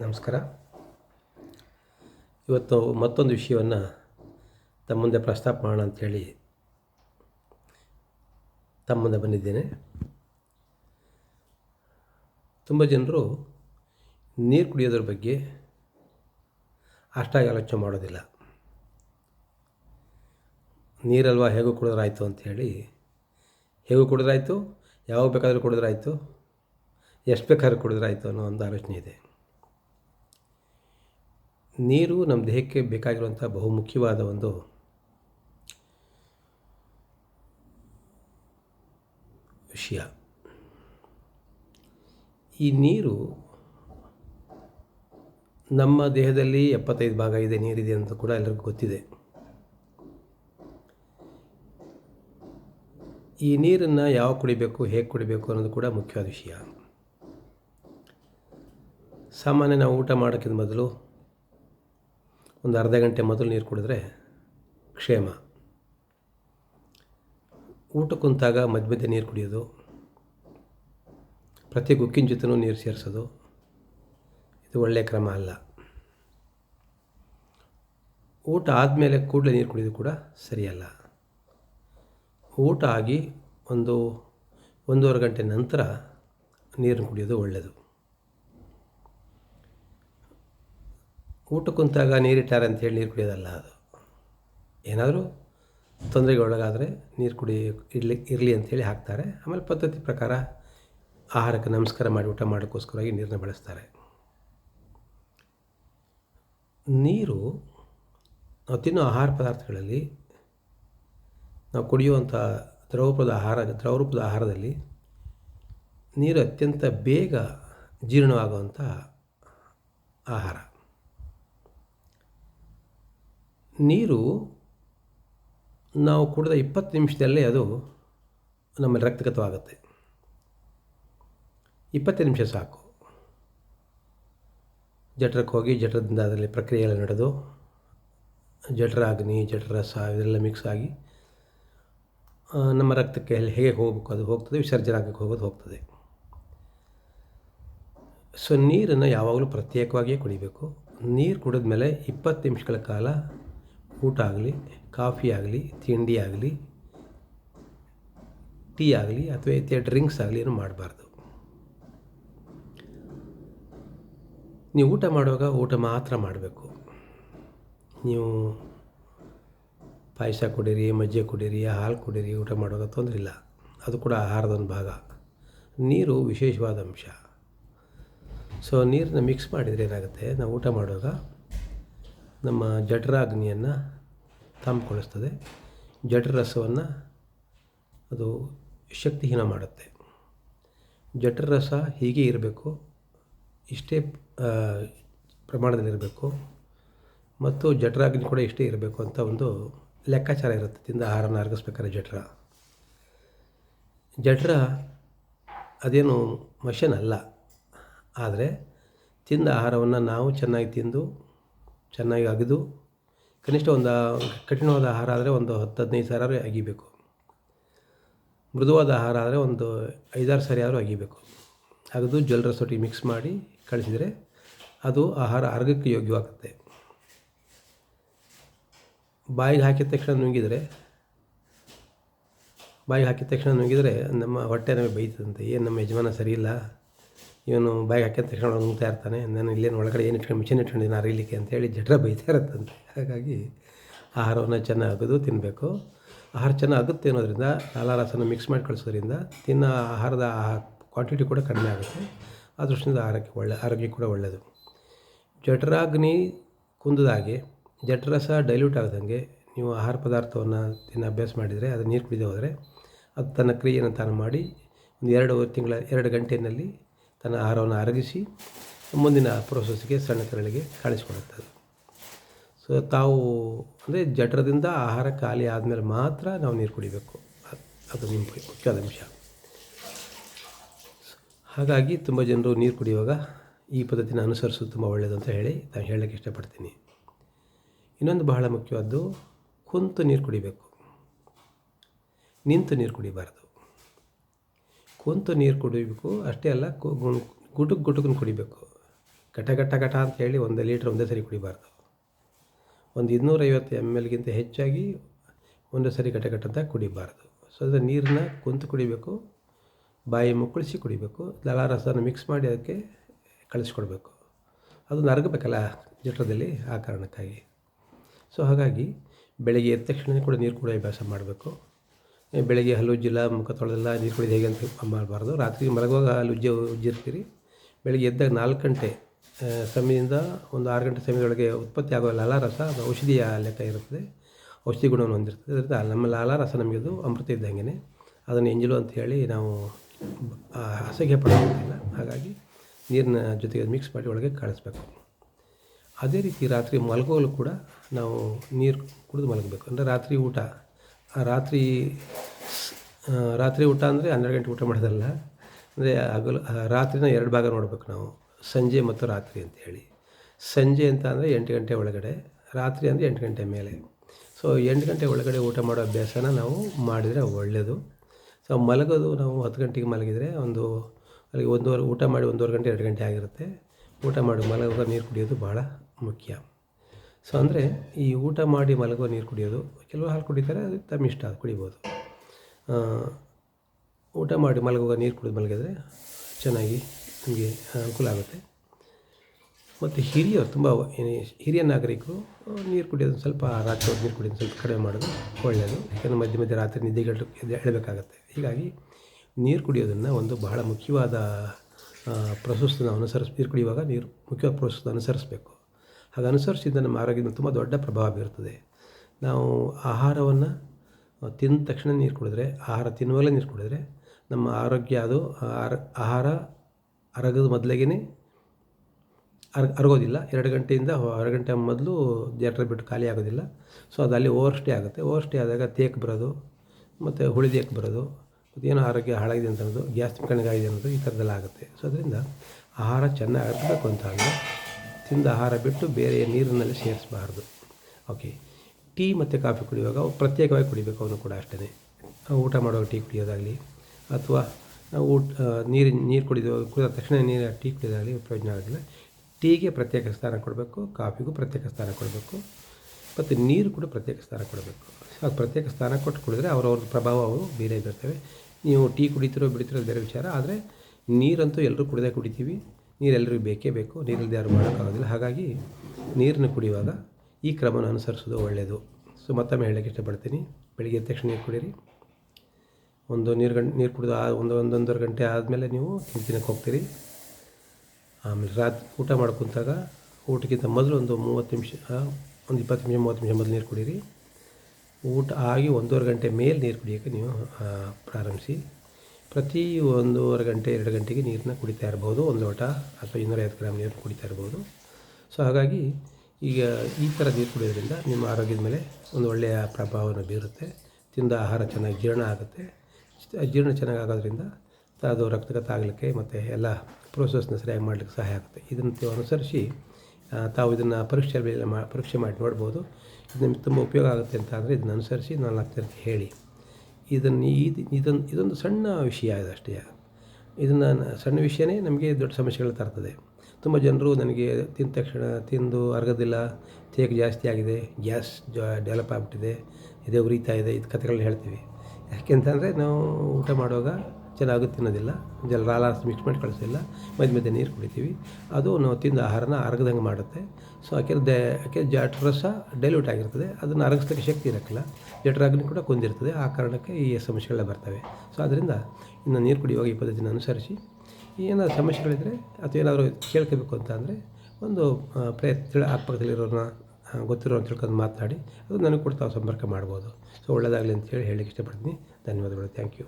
ನಮಸ್ಕಾರ. ಇವತ್ತು ಮತ್ತೊಂದು ವಿಷಯವನ್ನು ತಮ್ಮ ಮುಂದೆ ಪ್ರಸ್ತಾಪ ಮಾಡೋಣ ಅಂಥೇಳಿ ತಮ್ಮ ಮುಂದೆ ಬಂದಿದ್ದೇನೆ. ತುಂಬ ಜನರು ನೀರು ಕುಡಿಯೋದ್ರ ಬಗ್ಗೆ ಅಷ್ಟಾಗಿ ಆಲೋಚನೆ ಮಾಡೋದಿಲ್ಲ. ನೀರಲ್ವಾ ಹೇಗೂ ಕುಡಿದ್ರಾಯ್ತು ಅಂಥೇಳಿ ಹೇಗೂ ಕುಡಿದ್ರಾಯ್ತು, ಯಾವಾಗ ಬೇಕಾದರೂ ಕುಡಿದ್ರಾಯ್ತು, ಎಷ್ಟು ಬೇಕಾದ್ರೂ ಕುಡಿದ್ರಾಯಿತು ಅನ್ನೋ ಒಂದು ಆಲೋಚನೆ ಇದೆ. ನೀರು ನಮ್ಮ ದೇಹಕ್ಕೆ ಬೇಕಾಗಿರುವಂಥ ಬಹುಮುಖ್ಯವಾದ ಒಂದು ವಿಷಯ. ಈ ನೀರು ನಮ್ಮ ದೇಹದಲ್ಲಿ ಎಪ್ಪತ್ತೈದು ಭಾಗ ಇದೆ, ನೀರಿದೆ ಅಂತ ಕೂಡ ಎಲ್ಲರಿಗೂ ಗೊತ್ತಿದೆ. ಈ ನೀರನ್ನು ಯಾವ ಕುಡಿಬೇಕು, ಹೇಗೆ ಕುಡಿಬೇಕು ಅನ್ನೋದು ಕೂಡ ಮುಖ್ಯವಾದ ವಿಷಯ. ಸಾಮಾನ್ಯ ನಾವು ಊಟ ಮಾಡೋಕ್ಕಿಂತ ಮೊದಲು ಒಂದು ಅರ್ಧ ಗಂಟೆ ಮೊದಲು ನೀರು ಕುಡಿದ್ರೆ ಕ್ಷೇಮ. ಊಟ ಕುಂತಾಗ ಮಧ್ಯ ಮಧ್ಯೆ ನೀರು ಕುಡಿಯೋದು, ಪ್ರತಿ ಗುಕ್ಕಿನ ಜೊತೆನೂ ನೀರು ಸೇರಿಸೋದು, ಇದು ಒಳ್ಳೆಯ ಕ್ರಮ ಅಲ್ಲ. ಊಟ ಆದಮೇಲೆ ಕೂಡಲೇ ನೀರು ಕುಡಿಯೋದು ಕೂಡ ಸರಿಯಲ್ಲ. ಊಟ ಆಗಿ ಒಂದು ಒಂದೂವರೆ ಗಂಟೆ ನಂತರ ನೀರನ್ನು ಕುಡಿಯೋದು ಒಳ್ಳೆಯದು ಊಟ ಕುಂತಾಗ ನೀರಿಟ್ಟಾರೆ ಅಂತೇಳಿ ನೀರು ಕುಡಿಯೋದಲ್ಲ ಅದು. ಏನಾದರೂ ತೊಂದರೆಗೆ ಒಳಗಾದರೆ ನೀರು ಕುಡಿ ಇರಲಿ ಇರಲಿ ಅಂಥೇಳಿ ಹಾಕ್ತಾರೆ. ಆಮೇಲೆ ಪದ್ಧತಿ ಪ್ರಕಾರ ಆಹಾರಕ್ಕೆ ನಮಸ್ಕಾರ ಮಾಡಿ ಊಟ ಮಾಡೋಕ್ಕೋಸ್ಕರವಾಗಿ ನೀರನ್ನ ಬಳಸ್ತಾರೆ. ನೀರು ನಾವು ತಿನ್ನೋ ಆಹಾರ ಪದಾರ್ಥಗಳಲ್ಲಿ ನಾವು ಕುಡಿಯುವಂಥ ದ್ರವರೂಪದ ಆಹಾರ, ದ್ರವರೂಪದ ಆಹಾರದಲ್ಲಿ ನೀರು ಅತ್ಯಂತ ಬೇಗ ಜೀರ್ಣವಾಗುವಂಥ ಆಹಾರ. ನೀರು ನಾವು ಕುಡಿದ ಇಪ್ಪತ್ತು ನಿಮಿಷದಲ್ಲೇ ಅದು ನಮ್ಮಲ್ಲಿ ರಕ್ತಗತವಾಗುತ್ತೆ. ಇಪ್ಪತ್ತು ನಿಮಿಷ ಸಾಕು. ಜಠರಕ್ಕೆ ಹೋಗಿ ಜಠರದಿಂದ ಅದರಲ್ಲಿ ಪ್ರಕ್ರಿಯೆ ಎಲ್ಲ ನಡೆದು ಜಠರ ಅಗ್ನಿ ಜಠರಸ ಇದೆಲ್ಲ ಮಿಕ್ಸ್ ಆಗಿ ನಮ್ಮ ರಕ್ತಕ್ಕೆ ಅಲ್ಲಿ ಹೇಗೆ ಹೋಗಬೇಕು, ಅದು ಹೋಗ್ತದೆ ವಿಸರ್ಜನೆ ಆಗಕ್ಕೆ ಹೋಗೋದು ಹೋಗ್ತದೆ. ಸೊ ನೀರನ್ನು ಯಾವಾಗಲೂ ಪ್ರತ್ಯೇಕವಾಗಿಯೇ ಕುಡಿಬೇಕು. ನೀರು ಕುಡಿದ ಮೇಲೆ ಇಪ್ಪತ್ತು ನಿಮಿಷಗಳ ಕಾಲ ಊಟ ಆಗಲಿ, ಕಾಫಿ ಆಗಲಿ, ತಿಂಡಿ ಆಗಲಿ, ಟೀ ಆಗಲಿ ಅಥವಾ ಇತ್ಯಾದಿ ಡ್ರಿಂಕ್ಸ್ ಆಗಲಿ ಏನು ಮಾಡಬಾರ್ದು. ನೀವು ಊಟ ಮಾಡುವಾಗ ಊಟ ಮಾತ್ರ ಮಾಡಬೇಕು. ನೀವು ಪಾಯಸ ಕುಡೀರಿ, ಮಜ್ಜಿಗೆ ಕುಡೀರಿ, ಹಾಲು ಕುಡೀರಿ, ಊಟ ಮಾಡುವಾಗ ತೊಂದರೆ ಇಲ್ಲ. ಅದು ಕೂಡ ಆಹಾರದ ಒಂದು ಭಾಗ. ನೀರು ವಿಶೇಷವಾದ ಅಂಶ. ಸೊ ನೀರನ್ನ ಮಿಕ್ಸ್ ಮಾಡಿದರೆ ಏನಾಗುತ್ತೆ? ನಾವು ಊಟ ಮಾಡುವಾಗ ನಮ್ಮ ಜಠರಾಗ್ನಿಯನ್ನು ತಂಪುಗೊಳಿಸ್ತದೆ ಜಠರಸವನ್ನು ಅದು ಶಕ್ತಿಹೀನ ಮಾಡುತ್ತೆ. ಜಠರಸ ಹೀಗೆ ಇರಬೇಕು, ಇಷ್ಟೇ ಪ್ರಮಾಣದಲ್ಲಿರಬೇಕು ಮತ್ತು ಜಠರಾಗ್ನಿ ಕೂಡ ಇಷ್ಟೇ ಇರಬೇಕು ಅಂತ ಒಂದು ಲೆಕ್ಕಾಚಾರ ಇರುತ್ತೆ. ತಿಂದ ಆಹಾರನ ಅರಗಿಸ್ಬೇಕಾದ್ರೆ ಜಠರ. ಜಠರ ಅದೇನು ಮಷನ್ ಅಲ್ಲ. ಆದರೆ ತಿಂದ ಆಹಾರವನ್ನು ನಾವು ಚೆನ್ನಾಗಿ ತಿಂದು ಚೆನ್ನಾಗಿ ಅಗೆದು ಕನಿಷ್ಠ ಒಂದು ಕಠಿಣವಾದ ಆಹಾರ ಆದರೆ ಒಂದು ಹತ್ತು ಹದಿನೈದು ಸಾವಿರ ಅಗಿಬೇಕು. ಮೃದುವಾದ ಆಹಾರ ಆದರೆ ಒಂದು ಐದಾರು ಸಾರಿ ಆದರೂ ಅಗಿಬೇಕು. ಅಗದು ಜಲರಸೊಟ್ಟಿಗೆ ಮಿಕ್ಸ್ ಮಾಡಿ ಕಳಿಸಿದರೆ ಅದು ಆಹಾರ ಆರೋಗ್ಯಕ್ಕೆ ಯೋಗ್ಯವಾಗುತ್ತೆ. ಬಾಯಿಗೆ ಹಾಕಿದ ತಕ್ಷಣ ನುಂಗಿದರೆ, ಬಾಯಿಗೆ ಹಾಕಿದ ತಕ್ಷಣ ನುಂಗಿದರೆ ನಮ್ಮ ಹೊಟ್ಟೆ ನಮಗೆ ಬೈತದಂತೆ. ಏನು, ನಮ್ಮ ಯಜಮಾನ ಸರಿ ಇಲ್ಲ? ಇವನು ಬಾಯಿಗೆ ಹಾಕಿದ ತಕ್ಷಣ ನುಂಗ್ತಾ ಇರ್ತಾನೆ. ನಾನು ಇಲ್ಲೇನು ಒಳಗಡೆ ಏನು ಇಟ್ಕೊಂಡು ಮಿಷನ್ ಇಟ್ಕೊಂಡಿದ್ದೀನಿ ಅರಿಲಿಕ್ಕೆ ಅಂತೇಳಿ ಜಠರ ಬೈತಾ ಇರುತ್ತಂತೆ. ಹಾಗಾಗಿ ಆಹಾರವನ್ನು ಚೆನ್ನಾಗಿ ಅಗದು ತಿನ್ನಬೇಕು ಆಹಾರ ಚೆನ್ನಾಗಿ ಆಗುತ್ತೆ ಅನ್ನೋದ್ರಿಂದ, ಲಾಲಾರಸನ ಮಿಕ್ಸ್ ಮಾಡಿ ಕಳಿಸೋದ್ರಿಂದ ತಿನ್ನೋ ಆಹಾರದ ಕ್ವಾಂಟಿಟಿ ಕೂಡ ಕಡಿಮೆ ಆಗುತ್ತೆ. ಆ ದೃಷ್ಟಿಯಿಂದ ಆಹಾರಕ್ಕೆ ಒಳ್ಳೆ, ಆರೋಗ್ಯ ಕೂಡ ಒಳ್ಳೆಯದು ಜಠರಾಗ್ನಿ ಕುಂದದಾಗೆ ಜಠರಸ ಡೈಲ್ಯೂಟ್ ಆಗದಂಗೆ ನೀವು ಆಹಾರ ಪದಾರ್ಥವನ್ನು ತಿನ್ನೋ ಅಭ್ಯಾಸ ಮಾಡಿದರೆ ಅದು ನೀರು ಕುಡಿದೇ ಹೋದರೆ ಅದು ತನ್ನ ಕ್ರಿಯೆಯನ್ನು ತಾನು ಮಾಡಿ ಒಂದು ಎರಡು ತಿಂಗಳ, ಎರಡು ಗಂಟೆಯಲ್ಲಿ ತನ್ನ ಆಹಾರವನ್ನು ಅರಗಿಸಿ ಮುಂದಿನ ಪ್ರೋಸೆಸ್ಗೆ ಸಣ್ಣ ತೆರಳಿಗೆ ಕಳಿಸ್ಕೊಡುತ್ತೆ ಸೊ ತಾವು ಅಂದರೆ ಜಠರದಿಂದ ಆಹಾರ ಖಾಲಿ ಆದಮೇಲೆ ಮಾತ್ರ ನಾವು ನೀರು ಕುಡಿಬೇಕು. ಅದು ನಿಮ್ಮ ಮುಖ್ಯವಾದ ಅಂಶ. ಹಾಗಾಗಿ ತುಂಬ ಜನರು ನೀರು ಕುಡಿಯುವಾಗ ಈ ಪದ್ಧತಿನ ಅನುಸರಿಸೋದು ತುಂಬ ಒಳ್ಳೆಯದು ಅಂತ ಹೇಳಿ ನಾನು ಹೇಳೋಕ್ಕೆ ಇಷ್ಟಪಡ್ತೀನಿ. ಇನ್ನೊಂದು ಬಹಳ ಮುಖ್ಯವಾದ್ದು ಕುಂತು ನೀರು ಕುಡಿಬೇಕು. ನಿಂತು ನೀರು ಕುಡಿಬಾರ್ದು. ಕುಂತು ನೀರು ಕುಡಿಬೇಕು, ಅಷ್ಟೇ ಅಲ್ಲ ಗುಟುಕ್ ಗುಟುಕನ್ನು ಕುಡಿಬೇಕು. ಘಟ ಘಟ ಘಟ ಅಂತ ಹೇಳಿ ಒಂದು ಲೀಟ್ರ್ ಒಂದೇ ಸರಿ ಕುಡಿಬಾರ್ದು. ಒಂದು ಇನ್ನೂರೈವತ್ತು ಎಂ ಎಲ್ಗಿಂತ ಹೆಚ್ಚಾಗಿ ಒಂದೇ ಸರಿ ಘಟ ಘಟ ಅಂತ ಕುಡಿಬಾರ್ದು. ಸೊ ಅದು ನೀರನ್ನ ಕುಂತು ಕುಡಿಬೇಕು, ಬಾಯಿ ಮುಕ್ಕಳಿಸಿ ಕುಡಿಬೇಕು ರಸನ ಮಿಕ್ಸ್ ಮಾಡಿ ಅದಕ್ಕೆ ಕಳಿಸ್ಕೊಡ್ಬೇಕು. ಅದು ನರಗಬೇಕಲ್ಲ ಜಠರದಲ್ಲಿ ಆ ಕಾರಣಕ್ಕಾಗಿ. ಸೊ ಹಾಗಾಗಿ ಬೆಳಗ್ಗೆ ಎದ್ದ ತಕ್ಷಣ ಕೂಡ ನೀರು ಕೂಡ ಅಭ್ಯಾಸ ಮಾಡಬೇಕು. ಬೆಳಗ್ಗೆ ಹಲ್ಲು ಉಜ್ಜಿಲ್ಲ, ಮುಖ ತೊಳೆದಿಲ್ಲ, ನೀರು ಕುಡಿದು ಹೇಗೆ ಅಂತ ಮಾಡಬಾರ್ದು. ರಾತ್ರಿ ಮಲಗುವಾಗ ಹಲ್ಲು ಉಜ್ಜಿ ಉಜ್ಜಿರ್ತೀರಿ. ಬೆಳಗ್ಗೆ ಎದ್ದಾಗ ನಾಲ್ಕು ಗಂಟೆ ಸಮಯದಿಂದ ಒಂದು ಆರು ಗಂಟೆ ಸಮಯದೊಳಗೆ ಉತ್ಪತ್ತಿ ಆಗುವ ಲಾಲಾರಸ, ಅದು ಔಷಧಿಯ ಲೆಕ್ಕ ಇರುತ್ತದೆ. ಔಷಧಿ ಗುಣವನ್ನು ಹೊಂದಿರ್ತದೆ ಅದರಿಂದ ನಮ್ಮ ಲಾಲಾರಸ ನಮಗೆ ಅದು ಅಮೃತ ಇದ್ದಂಗೆ ಅದನ್ನು ಎಂಜಲು ಅಂತ ಹೇಳಿ ನಾವು ಅಸಹ್ಯ ಪಡೋದಿಲ್ಲ ಹಾಗಾಗಿ ನೀರಿನ ಜೊತೆಗೆ ಮಿಕ್ಸ್ ಮಾಡಿ ಒಳಗೆ ಕಳಿಸ್ಬೇಕು ಅದೇ ರೀತಿ ರಾತ್ರಿ ಮಲಗೋಲು ಕೂಡ ನಾವು ನೀರು ಕುಡಿದು ಮಲಗಬೇಕು. ಅಂದರೆ ರಾತ್ರಿ ಊಟ ರಾತ್ರಿ ರಾತ್ರಿ ಊಟ ಅಂದರೆ ಹನ್ನೆರಡು ಗಂಟೆ ಊಟ ಮಾಡೋದಲ್ಲ. ಅಂದರೆ ಹಗಲು ರಾತ್ರಿನ ಎರಡು ಭಾಗ ನೋಡ್ಬೇಕು ನಾವು. ಸಂಜೆ ಮತ್ತು ರಾತ್ರಿ ಅಂತೇಳಿ ಸಂಜೆ ಅಂತ ಅಂದರೆ ಎಂಟು ಗಂಟೆ ಒಳಗಡೆ, ರಾತ್ರಿ ಅಂದರೆ ಎಂಟು ಗಂಟೆ ಮೇಲೆ. ಸೊ ಎಂಟು ಗಂಟೆ ಒಳಗಡೆ ಊಟ ಮಾಡೋ ಅಭ್ಯಾಸನ ನಾವು ಮಾಡಿದರೆ ಒಳ್ಳೆಯದು ಸೊ ಮಲಗೋದು ನಾವು ಹತ್ತು ಗಂಟೆಗೆ ಮಲಗಿದರೆ ಒಂದು, ಅಲ್ಲಿ ಒಂದೂವರೆ, ಊಟ ಮಾಡಿ ಒಂದೂವರೆ ಗಂಟೆ, ಎರಡು ಗಂಟೆ ಆಗಿರುತ್ತೆ. ಊಟ ಮಾಡಿ ಮಲಗುವಾಗ ನೀರು ಕುಡಿಯೋದು ಭಾಳ ಮುಖ್ಯ. ಸೊ ಅಂದರೆ ಈ ಊಟ ಮಾಡಿ ಮಲಗುವ ನೀರು ಕುಡಿಯೋದು ಕೆಲವು ಹಾಲು ಕುಡಿತಾರೆ, ಅದು ತಮ್ಮ ಇಷ್ಟ, ಅದು ಕುಡಿಬೋದು. ಊಟ ಮಾಡಿ ಮಲಗುವಾಗ ನೀರು ಕುಡಿದು ಮಲಗಿದ್ರೆ ಚೆನ್ನಾಗಿ ನಿಮಗೆ ಅನುಕೂಲ ಆಗುತ್ತೆ. ಮತ್ತು ಹಿರಿಯರು ತುಂಬ ಹಿರಿಯ ನಾಗರಿಕರು ನೀರು ಕುಡಿಯೋದು ಸ್ವಲ್ಪ ರಾತ್ರಿ ನೀರು ಕುಡಿಯೋದು ಸ್ವಲ್ಪ ಕಡಿಮೆ ಮಾಡೋದು ಒಳ್ಳೆಯದು. ಯಾಕಂದರೆ ಮಧ್ಯೆ ಮಧ್ಯೆ ರಾತ್ರಿ ನಿದ್ದೆಗಳು ಹೇಳಬೇಕಾಗತ್ತೆ ಹೀಗಾಗಿ ನೀರು ಕುಡಿಯೋದನ್ನು ಒಂದು ಬಹಳ ಮುಖ್ಯವಾದ ಪ್ರಸಸ್ತನ ಅನುಸರಿಸ್, ನೀರು ಕುಡಿಯುವಾಗ ನೀರು ಮುಖ್ಯವಾದ ಪ್ರೋಸೆಸ್ನ ಅನುಸರಿಸಬೇಕು. ಹಾಗೆ ಅನುಸರಿಸಿದ ನಮ್ಮ ಆರೋಗ್ಯದ ತುಂಬ ದೊಡ್ಡ ಪ್ರಭಾವ ಬೀರುತ್ತದೆ. ನಾವು ಆಹಾರವನ್ನು ತಿಂದ ತಕ್ಷಣ ನೀರು ಕುಡಿದ್ರೆ, ಆಹಾರ ತಿನ್ನುವಾಗಲೇ ನೀರು ಕುಡಿದ್ರೆ ನಮ್ಮ ಆರೋಗ್ಯ ಅದು, ಆಹಾರ ಅರಗದ ಮೊದಲಿಗೆ ಅರ್, ಅರಗೋದಿಲ್ಲ. ಎರಡು ಗಂಟೆಯಿಂದ ಅರ ಗಂಟೆ ಮೊದಲು ಜಟ್ರ ಬಿಟ್ಟು ಖಾಲಿ ಆಗೋದಿಲ್ಲ. ಸೊ ಅದು ಓವರ್ ಸ್ಟೇ ಆಗುತ್ತೆ. ಓವರ್ ಸ್ಟೇ ಆದಾಗ ತೇಕ್ ಬರೋದು, ಮತ್ತು ಹುಳಿದೇಕ್ ಬರೋದು ಏನೋ ಆರೋಗ್ಯ ಹಾಳಾಗಿದೆ ಅಂತ ಅನ್ನೋದು ಗ್ಯಾಸ್ ಕಣಗಾಗಿದೆ ಅನ್ನೋದು ಈ ಥರದ್ದೆಲ್ಲ ಆಗುತ್ತೆ. ಸೊ ಅದರಿಂದ ಆಹಾರ ಚೆನ್ನಾಗಿ ಆಗಬೇಕು ಅಂತ ಅಂದರೆ ತಿಂದ ಆಹಾರ ಬಿಟ್ಟು ಬೇರೆ ನೀರಿನಲ್ಲಿ ಸೇರಿಸಬಾರ್ದು ಓಕೆ ಟೀ ಮತ್ತು ಕಾಫಿ ಕುಡಿಯುವಾಗ ಪ್ರತ್ಯೇಕವಾಗಿ ಕುಡಿಬೇಕು ಅವನು ಕೂಡ ಅಷ್ಟೇ ಊಟ ಮಾಡುವಾಗ ಟೀ ಕುಡಿಯೋದಾಗಲಿ ಅಥವಾ ಊಟ ನೀರಿನ, ನೀರು ಕುಡಿದ ಕುಡಿದ ತಕ್ಷಣ ನೀರು ಟೀ ಕುಡಿಯೋದಾಗಲಿ ಪ್ರಯೋಜನ ಆಗೋದಿಲ್ಲ ಟೀಗೆ ಪ್ರತ್ಯೇಕ ಸ್ಥಾನ ಕೊಡಬೇಕು, ಕಾಫಿಗೂ ಪ್ರತ್ಯೇಕ ಸ್ಥಾನ ಕೊಡಬೇಕು, ಮತ್ತು ನೀರು ಕೂಡ ಪ್ರತ್ಯೇಕ ಸ್ಥಾನ ಕೊಡಬೇಕು. ಅದು ಪ್ರತ್ಯೇಕ ಸ್ಥಾನ ಕೊಟ್ಟು ಕುಡಿದ್ರೆ ಅವ್ರವ್ರ ಪ್ರಭಾವ ಅವರು ಬೇರೆ ಬರ್ತವೆ. ನೀವು ಟೀ ಕುಡಿತಿರೋ, ಬಿಡ್ತಿರೋ ಬೇರೆ ವಿಚಾರ, ಆದರೆ ನೀರಂತೂ ಎಲ್ಲರೂ ಕುಡಿದೇ ಕುಡಿತೀವಿ. ನೀರು ಎಲ್ಲರಿಗೂ ಬೇಕೇ ಬೇಕು ನೀರಿಲ್ಲದೆ ಯಾರು ಮಾಡೋಕ್ಕಾಗೋದಿಲ್ಲ. ಹಾಗಾಗಿ ನೀರನ್ನು ಕುಡಿಯುವಾಗ ಈ ಕ್ರಮವನ್ನು ಅನುಸರಿಸೋದು ಒಳ್ಳೆಯದು. ಸೊ, ಮತ್ತೊಮ್ಮೆ ಹೇಳೋಕ್ಕೆ ಇಷ್ಟಪಡ್ತೀನಿ. ಬೆಳಿಗ್ಗೆ ಎದ್ದ ತಕ್ಷಣ ನೀರು ಕುಡೀರಿ ಒಂದು ನೀರು ಗಂಟೆ, ನೀರು ಕುಡಿದು ಆ ಒಂದು, ಒಂದೊಂದೂವರೆ ಗಂಟೆ ಆದಮೇಲೆ ನೀವು ತಿನ್ನಕ್ಕೆ ಹೋಗ್ತೀರಿ. ಆಮೇಲೆ ರಾತ್ರಿ ಊಟ ಮಾಡ್ಕೊಂತಾಗ ಊಟಕ್ಕಿಂತ ಮೊದಲು ಒಂದು ಮೂವತ್ತು ನಿಮಿಷ ಒಂದು ಇಪ್ಪತ್ತು ನಿಮಿಷ, ಮೂವತ್ತು ನಿಮಿಷ ಮೊದಲು ನೀರು ಕುಡೀರಿ ಊಟ ಆಗಿ ಒಂದೂವರೆ ಗಂಟೆ ಮೇಲೆ ನೀರು ಕುಡಿಯೋಕ್ಕೆ ನೀವು ಪ್ರಾರಂಭಿಸಿ. ಪ್ರತಿ ಒಂದೂವರೆ ಗಂಟೆ, ಎರಡು ಗಂಟೆಗೆ ನೀರನ್ನ ಕುಡಿತಾ ಇರ್ಬೋದು. ಒಂದು ಲೋಟ ಅಥವಾ ಇನ್ನೂರೈವತ್ತು ಗ್ರಾಮ್ ನೀರು ಕುಡಿತಾ ಇರ್ಬೋದು. ಸೊ, ಹಾಗಾಗಿ ಈಗ ಈ ಥರ ನೀರು ಕುಡಿಯೋದ್ರಿಂದ ನಿಮ್ಮ ಆರೋಗ್ಯದ ಮೇಲೆ ಒಂದು ಒಳ್ಳೆಯ ಪ್ರಭಾವವನ್ನು ಬೀರುತ್ತೆ. ತಿಂದ ಆಹಾರ ಚೆನ್ನಾಗಿ ಜೀರ್ಣ ಆಗುತ್ತೆ. ಜೀರ್ಣ ಚೆನ್ನಾಗಿ ಆಗೋದ್ರಿಂದ ಅದು ರಕ್ತಗತ ಆಗಲಿಕ್ಕೆ ಮತ್ತು ಎಲ್ಲ ಪ್ರೋಸೆಸ್ನ ಸರಿಯಾಗಿ ಮಾಡಲಿಕ್ಕೆ ಸಹಾಯ ಆಗುತ್ತೆ. ಇದನ್ನು ಅನುಸರಿಸಿ ತಾವು ಇದನ್ನು ಪರೀಕ್ಷೆ ಪರೀಕ್ಷೆ ಮಾಡಿ ನೋಡ್ಬೋದು. ಇದು ನಿಮ್ಗೆ ತುಂಬ ಉಪಯೋಗ ಆಗುತ್ತೆ ಅಂತ ಅಂದರೆ ಇದನ್ನು ಅನುಸರಿಸಿ ನಾನು ಅಂತ ಹೇಳಿ. ಇದನ್ನು ಇದು ಇದೊಂದು ಇದೊಂದು ಸಣ್ಣ ವಿಷಯ ಅಷ್ಟೇ. ಇದನ್ನು ಸಣ್ಣ ವಿಷಯನೇ ನಮಗೆ ದೊಡ್ಡ ಸಮಸ್ಯೆಗಳು ತರ್ತದೆ. ತುಂಬ ಜನರು ನನಗೆ ತಿಂದ ತಕ್ಷಣ ತಿಂದು ಅರಗೋದಿಲ್ಲ ತೇಕ್ ಜಾಸ್ತಿ ಆಗಿದೆ, ಗ್ಯಾಸ್ ಡೆವಲಪ್ ಆಗಿಬಿಟ್ಟಿದೆ, ಇದೇ ಉರಿತಾ ಇದೆ, ಇದು ಕಥೆಗಳನ್ನ ಹೇಳ್ತೀವಿ. ಯಾಕೆಂತಂದರೆ ನಾವು ಊಟ ಮಾಡುವಾಗ ಚೆನ್ನಾಗಿ ತಿನ್ನೋದಿಲ್ಲ ಜಲ ರಾಲಾಸ್ ಮಿಕ್ಸ್ ಮಾಡಿ ಕಳಿಸಿಲ್ಲ ಮಧ್ಯ ಮಧ್ಯೆ ನೀರು ಕುಡಿತೀವಿ. ಅದು ನಾವು ತಿಂದ ಆಹಾರನ ಅರಗದಂಗೆ ಮಾಡುತ್ತೆ. ಸೊ ಯಾಕೆಂದರೆ ಯಾಕೆ ರಸ ಡೈಲ್ಯೂಟ್ ಆಗಿರ್ತದೆ. ಅದನ್ನು ಅರಗಿಸ್ಲಿಕ್ಕೆ ಶಕ್ತಿ ಇರೋಕ್ಕಿಲ್ಲ. ಜಠರಾಗ್ನಿ ಕೂಡ ಕುಂದಿರ್ತದೆ. ಆ ಕಾರಣಕ್ಕೆ ಈ ಸಮಸ್ಯೆಗಳೆಲ್ಲ ಬರ್ತವೆ. ಸೊ ಅದರಿಂದ ಇನ್ನು ನೀರು ಕುಡಿಯುವಾಗ ಈ ಪದ್ಧತಿನ ಅನುಸರಿಸಿ. ಏನಾದರೂ ಸಮಸ್ಯೆಗಳಿದ್ದರೆ ಅಥವಾ ಏನಾದರೂ ಕೇಳ್ಕೋಬೇಕು ಅಂತ ಅಂದರೆ ಒಂದು ಪ್ರಯತ್ನ ಅಕ್ಕಪಕ್ಕದಲ್ಲಿರೋರನ್ನ ಗೊತ್ತಿರೋ ತಿಳ್ಕೊಂಡು ಮಾತನಾಡಿ ಅದು ನನಗೆ ಕೂಡ ತಾವು ಸಂಪರ್ಕ ಮಾಡ್ಬೋದು. ಸೊ ಒಳ್ಳೆಯದಾಗಲಿ ಅಂತೇಳಿ ಹೇಳಿಕ್ಕೆ ಇಷ್ಟಪಡ್ತೀನಿ. ಧನ್ಯವಾದಗಳು. Thank you